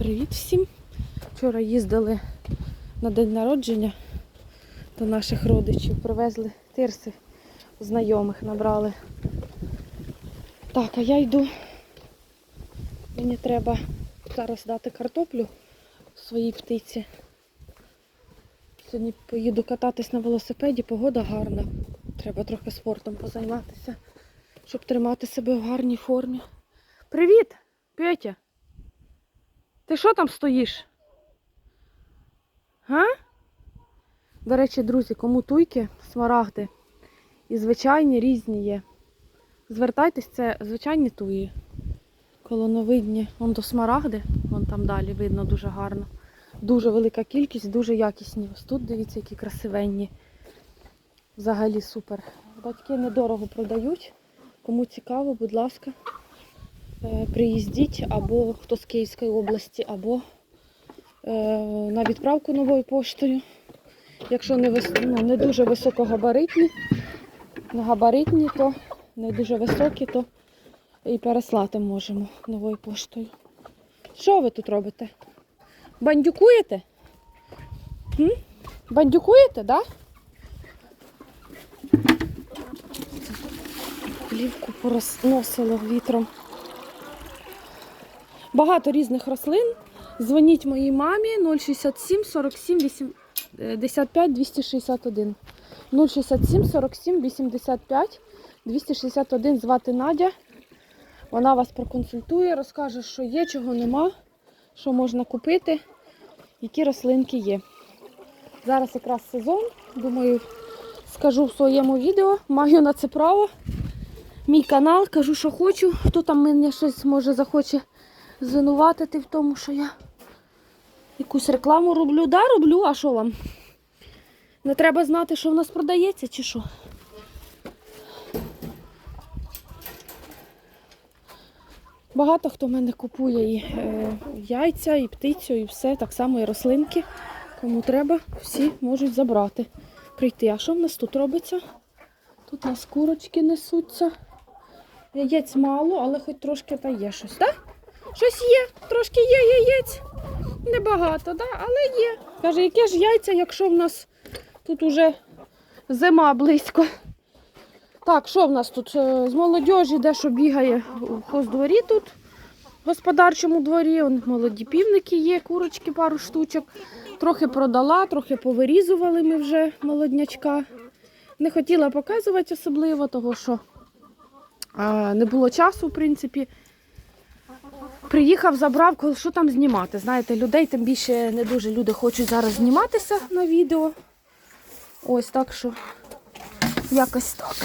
Привіт всім! Вчора їздили на день народження до наших родичів. Привезли тирси знайомих, набрали. Так, а я йду. Мені треба зараз дати картоплю своїй птиці. Сьогодні поїду кататись на велосипеді, погода гарна. Треба трохи спортом позайматися, щоб тримати себе в гарній формі. Привіт, Петя! Ти що там стоїш? Га? До речі, друзі, кому туйки, смарагди і звичайні різні є. Звертайтесь, це звичайні туї. Колоновидні. Вон до смарагди, вон там далі видно дуже гарно. Дуже велика кількість, дуже якісні. Ось тут дивіться, які красивенні. Взагалі супер. Батьки недорого продають. Кому цікаво, будь ласка, приїздіть або хто з Київської області, або е, на відправку новою поштою. Якщо не, ну, не дуже високогабаритні, габаритні, то не дуже високі, то і переслати можемо новою поштою. Що ви тут робите? Бандюкуєте? М? Бандюкуєте, так? Да? Плівку порозносило вітром. Багато різних рослин. Дзвоніть моїй мамі 067 47 85 261. 067 47 85 261. Звати Надя. Вона вас проконсультує, розкаже, що є, чого нема, що можна купити, які рослинки є. Зараз якраз сезон. Думаю, скажу в своєму відео, маю на це право. Мій канал, кажу, що хочу. Хто там мене щось може захоче звинуватити в тому, що я якусь рекламу роблю. Да, роблю, а що вам? Не треба знати, що в нас продається, чи що? Багато хто в мене купує і е, яйця, і птицю, і все, так само і рослинки. Кому треба, всі можуть забрати. Прийти. А що в нас тут робиться? Тут у нас курочки несуться. Яєць мало, але хоч трошки та є щось, так? Щось є, трошки є яєць. Небагато, да? але є. Каже, яке ж яйця, якщо в нас тут уже зима близько. Так, що в нас тут? Е, З молодіжі дещо бігає у хоздворі тут, в господарчому дворі. Он молоді півники є, курочки пару штучок. Трохи продала, трохи повирізували ми вже молоднячка. Не хотіла показувати особливо, того що не було часу, в принципі. Приїхав, забрав, що там знімати. Знаєте, людей тим більше не дуже люди хочуть зараз зніматися на відео. Ось так що якось так.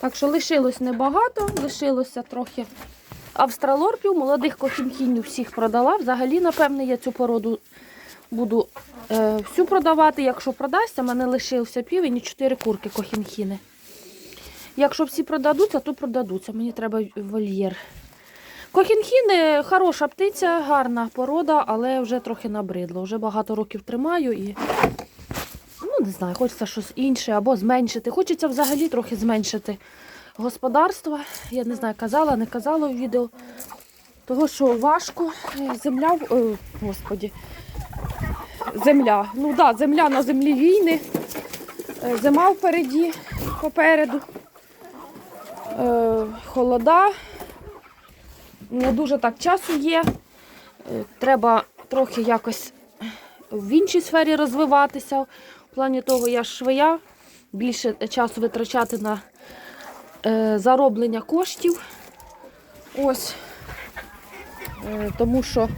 Так що лишилось небагато, лишилося трохи австралорпів, молодих кохінхінів всіх продала. Взагалі, напевне, я цю породу буду е, всю продавати. Якщо продасться, мене лишився півень і чотири курки кохінхіни. Якщо всі продадуться, то продадуться. Мені треба вольєр. Кохінхіни хороша птиця, гарна порода, але вже трохи набридло. Вже багато років тримаю і ну не знаю, хочеться щось інше або зменшити. Хочеться взагалі трохи зменшити господарство. Я не знаю, казала, не казала в відео. Того, що важко. Е, Земля, о, господі, земля. Ну так, да, земля на землі війни. Е, Зима впереді, попереду. Е, холода. Не дуже так часу є. Е, Треба трохи якось в іншій сфері розвиватися. В плані того, я швея, більше часу витрачати на е, зароблення коштів. Ось. Е, тому що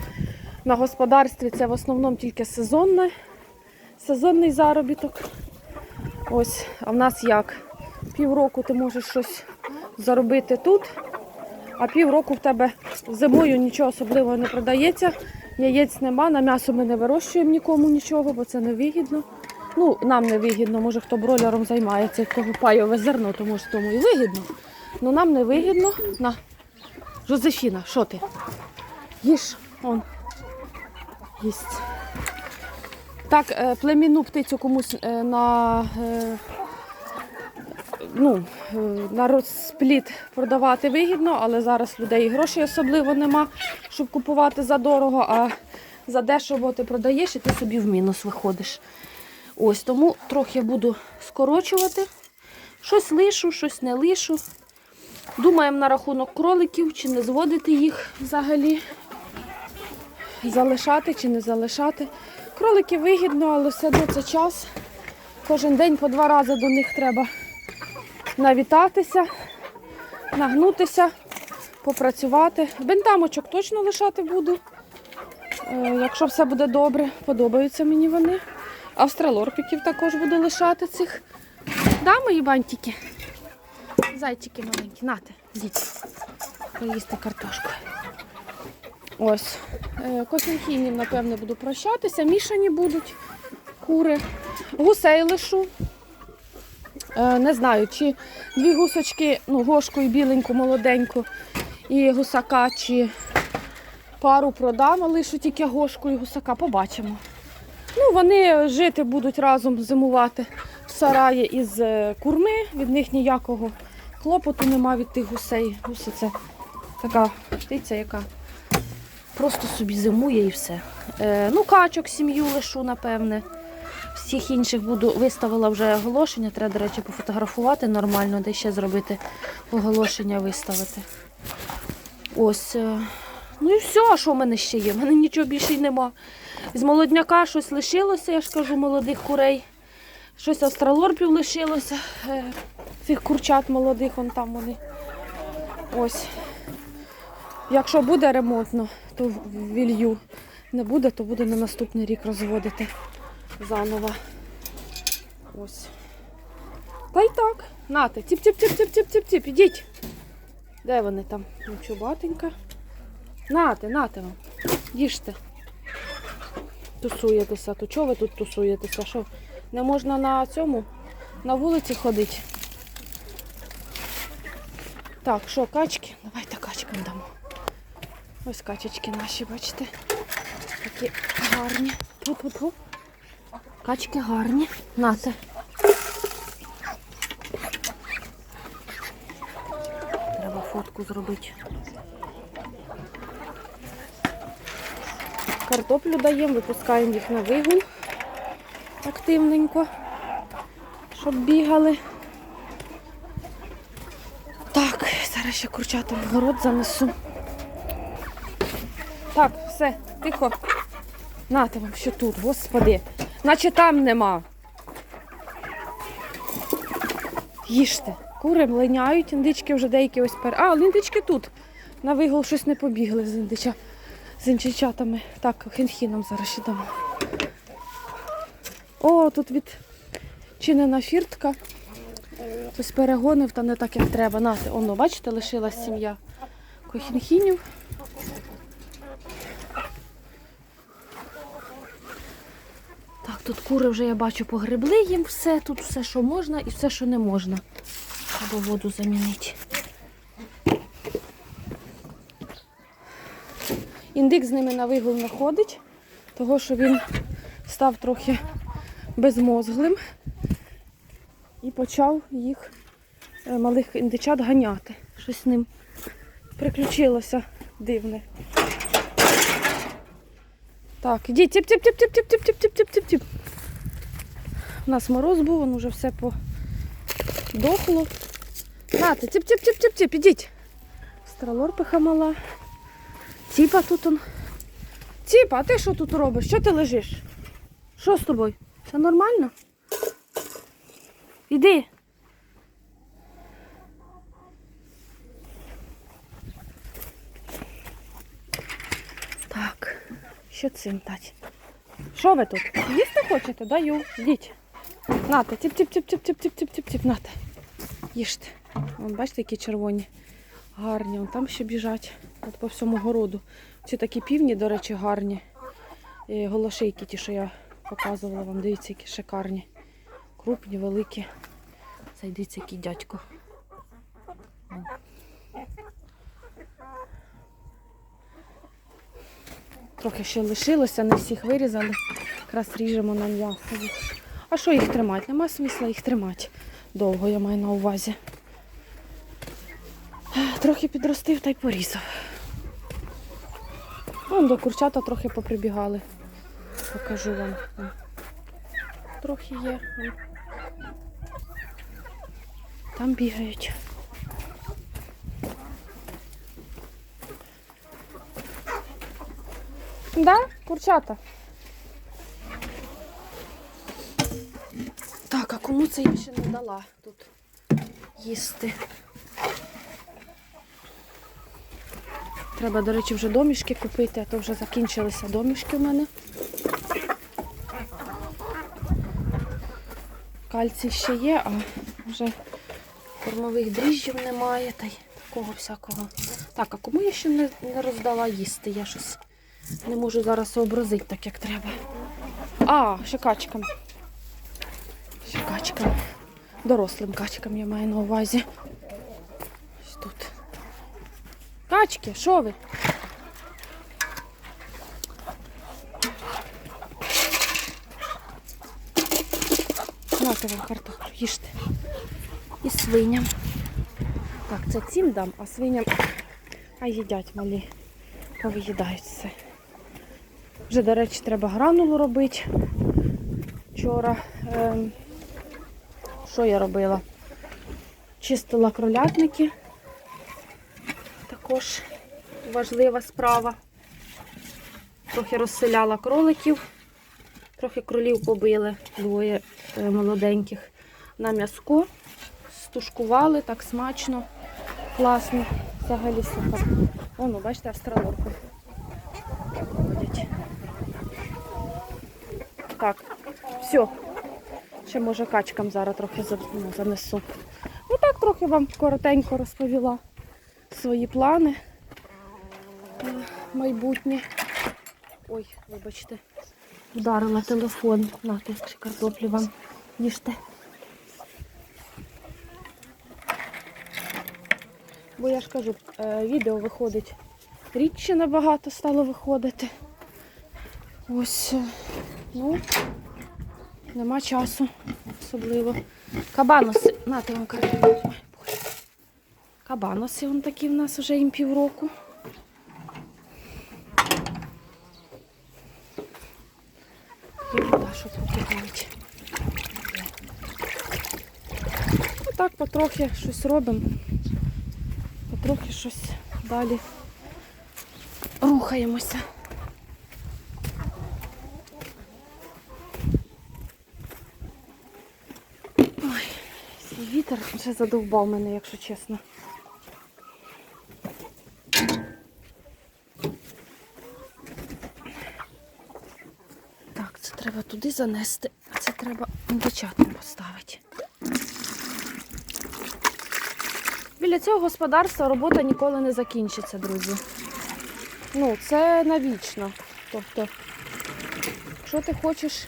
на господарстві це в основному тільки сезонне, сезонний заробіток. Ось, а в нас як? Півроку ти можеш щось заробити тут, а півроку в тебе зимою нічого особливого не продається, яєць нема, на м'ясо ми не вирощуємо нікому нічого, бо це не вигідно. Ну, нам не вигідно, може хто бройлером займається, хто пайове зерно, то може тому і вигідно. Ну нам не вигідно. На, Жозефіна, що ти? Їж, он. Їсть. Так, е, племінну птицю комусь е, на е, ну, е, на розпліт продавати вигідно, але зараз людей грошей особливо нема, щоб купувати за дорого, а за дешево ти продаєш і ти собі в мінус виходиш. Ось тому трохи буду скорочувати. Щось лишу, щось не лишу. Думаємо на рахунок кроликів, чи не зводити їх взагалі. Залишати чи не залишати. Кролики вигідно, але все одно це час. Кожен день по два рази до них треба навітатися, нагнутися, попрацювати. Бентамочок точно лишати буду. Е, Якщо все буде добре, подобаються мені вони. Австралорпіків також буду лишати цих. Да, мої бантики? Зайчики маленькі, нате, йдіть. Поїсти картошку. Ось. Е, Косінхінів, напевне, буду прощатися. Мішані будуть кури. Гусей лишу. Е, Не знаю, чи дві гусочки, ну, гошку і біленьку, молоденьку, і гусака, чи пару продам, а лишу тільки гошку і гусака. Побачимо. Ну, вони жити будуть разом зимувати в сараї із е, курми. Від них ніякого клопоту нема від тих гусей. Гуси це така птиця, яка просто собі зимує і все. Е, ну, качок сім'ю лишу, напевне. Всіх інших буду виставила вже оголошення. Треба, до речі, пофотографувати нормально, де ще зробити оголошення виставити. Ось. е, Ну і все, що в мене ще є? В мене нічого більше й нема. З молодняка щось лишилося, я ж кажу, молодих курей. Щось австралорпів лишилося. е, Цих курчат молодих, вон там вони. Ось. Якщо буде ремонтно, то вілью. Не буде, то буде на наступний рік розводити заново. Ось. Та й так. Нате. Тіп-тіп-тіп-тіп-тіп-тіп. Ідіть. Де вони там? Нічого батенька. Нате, нате вам. Їжте. Тусуєтеся. То чого ви тут тусуєтеся? Що? Не можна на цьому, на вулиці ходити. Так, що, качки? Давайте качкам дамо. Ось качечки наші, бачите? Такі гарні. Тьфу-тьфу-тьфу. Качки гарні. Нате. Треба фотку зробити. Картоплю даємо, випускаємо їх на вигул активненько, щоб бігали. Так, зараз ще курчата в город занесу. Так, все, тихо. Нате вам що тут, господи. Наче там нема. Їжте. Кури млиняють, індички вже деякі ось пер. А, індички тут. На вигул щось не побігли з індича. З індичатами. Так, хінхіном зараз ще дамо. О, тут відчинена фіртка. Хтось перегонив, та не так, як треба. Нате, оно, бачите, лишилась сім'я кохінхінів. Тут кури вже я бачу погребли їм все, тут все, що можна і все, що не можна. Треба воду замінити. Індик з ними на вигул не ходить, того що він став трохи безмозглим і почав їх е, малих індичат ганяти. Щось з ним приключилося дивне. Так, ідіть, тіп тіп тіп тіп тіп тіп тіп тіп тіп тіп тіп У нас мороз був, він уже все подохло. Нате, тіп тіп тіп тіп тіп ідіть. Стралорпиха мала. Ціпа тут он. Ціпа, а ти що тут робиш? Що ти лежиш? Що з тобою? Все нормально? Іди. що цим дати. Що ви тут? Їсти хочете? Даю. Йдіть. Нате, тіп-тіп-тіп-тіп-тіп-тіп-тіп-тіп, нате. Їжте. Вон, бачите, які червоні. Гарні. Вон там ще біжать. От по всьому городу. Ці такі півні, до речі, гарні. І Голошейки ті, що я показувала вам. Дивіться, які шикарні. Крупні, великі. Це дивіться, який дядько. Трохи ще лишилося, не всіх вирізали. Якраз ріжемо на м'ясо. А що їх тримати? Нема смисла їх тримати. Довго я маю на увазі. Трохи підростив та й порізав. Вон до курчата трохи поприбігали. Покажу вам. Трохи є. Там бігають. Да, курчата. Так, а кому це я ще не дала тут їсти? Треба, до речі, вже домішки купити, а то вже закінчилися домішки в мене. Кальцій ще є, а вже кормових дріжджів немає, та й такого всякого. Так, а кому я ще не, не роздала їсти? Я щось не можу зараз сообразити так, як треба. А, ще качкам. Ще качкам. Дорослим качкам я маю на увазі. Ось тут. Качки, що ви? Нате вам картоплю, їжте. І свиням. Так, це цим дам, а свиням а їдять малі. Повиїдають все. Вже, до речі, треба гранулу робити. Вчора. ем, що я робила? Чистила кролятники. Також важлива справа. Трохи розселяла кроликів, трохи кролів побили, двоє е, молоденьких на м'язко. Стушкували так смачно, класно. Взагалі супер. Воно, бачите, австралорку ходять. Так, все. Ще може качкам зараз трохи ну, занесу. Ну так трохи вам коротенько розповіла свої плани е, майбутні. Ой, вибачте, вдарила телефон. Нате, ще картоплі вам їжте. Бо я ж кажу, е, відео виходить рідше набагато стало виходити. Ось, е, ну, нема часу особливо. Кабаноси, нате вам Боже. Кабаноси вон такі в нас вже їм півроку. Отак потрохи щось робимо. Потрохи щось далі рухаємося. Ой, цей вітер вже задовбав мене, якщо чесно. Так, це треба туди занести, а це треба дочатку поставити. Біля цього господарства робота ніколи не закінчиться, друзі. Ну, це навічно. Тобто, якщо ти хочеш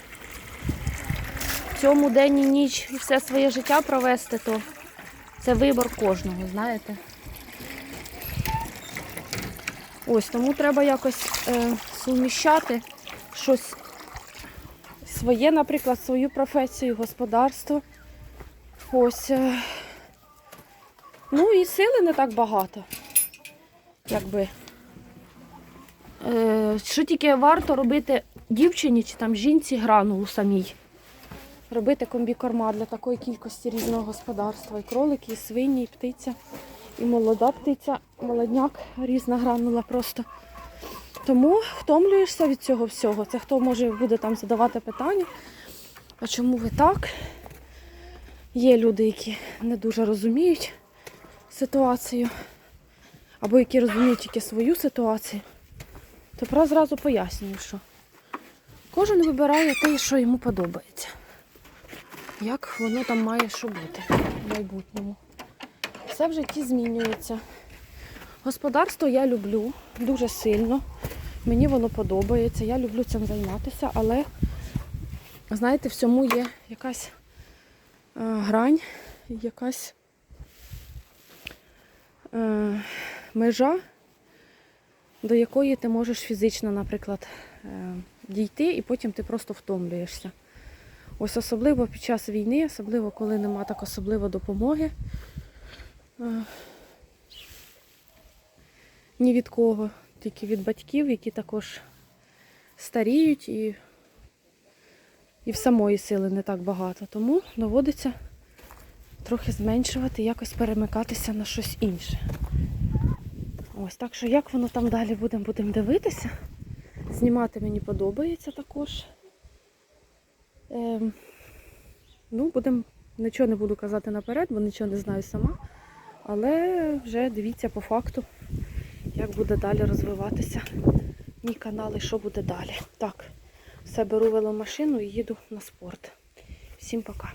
в цьому день і ніч і все своє життя провести, то це вибор кожного, знаєте. Ось, тому треба якось е, суміщати щось своє, наприклад, свою професію, господарство. Ось. Е, ну і сили не так багато. Якби. Е, що тільки варто робити дівчині чи там жінці гранулу самій. Робити комбікорма для такої кількості різного господарства. І кролики, і свині, і птиця, і молода птиця, молодняк, різна гранула просто. Тому втомлюєшся від цього всього. Це хто може буде там задавати питання, а чому ви так? Є люди, які не дуже розуміють ситуацію, або які розуміють тільки свою ситуацію. Про зразу пояснюю, що кожен вибирає те, що йому подобається. Як воно там має що бути в майбутньому. Все в житті змінюється. Господарство я люблю дуже сильно. Мені воно подобається, я люблю цим займатися, але, знаєте, всьому є якась е, грань, якась е, межа, до якої ти можеш фізично, наприклад, е, дійти, і потім ти просто втомлюєшся. Ось особливо під час війни, особливо коли нема так особливо допомоги. Е, Ні від кого, тільки від батьків, які також старіють і, і в самої сили не так багато. Тому доводиться трохи зменшувати, якось перемикатися на щось інше. Ось так що як воно там далі буде, будемо дивитися. Знімати мені подобається також. Ем, ну, будемо, нічого не буду казати наперед, бо нічого не знаю сама. Але вже дивіться по факту, як буде далі розвиватися мій канал і що буде далі. Так, все беру веломашину і їду на спорт. Всім пока.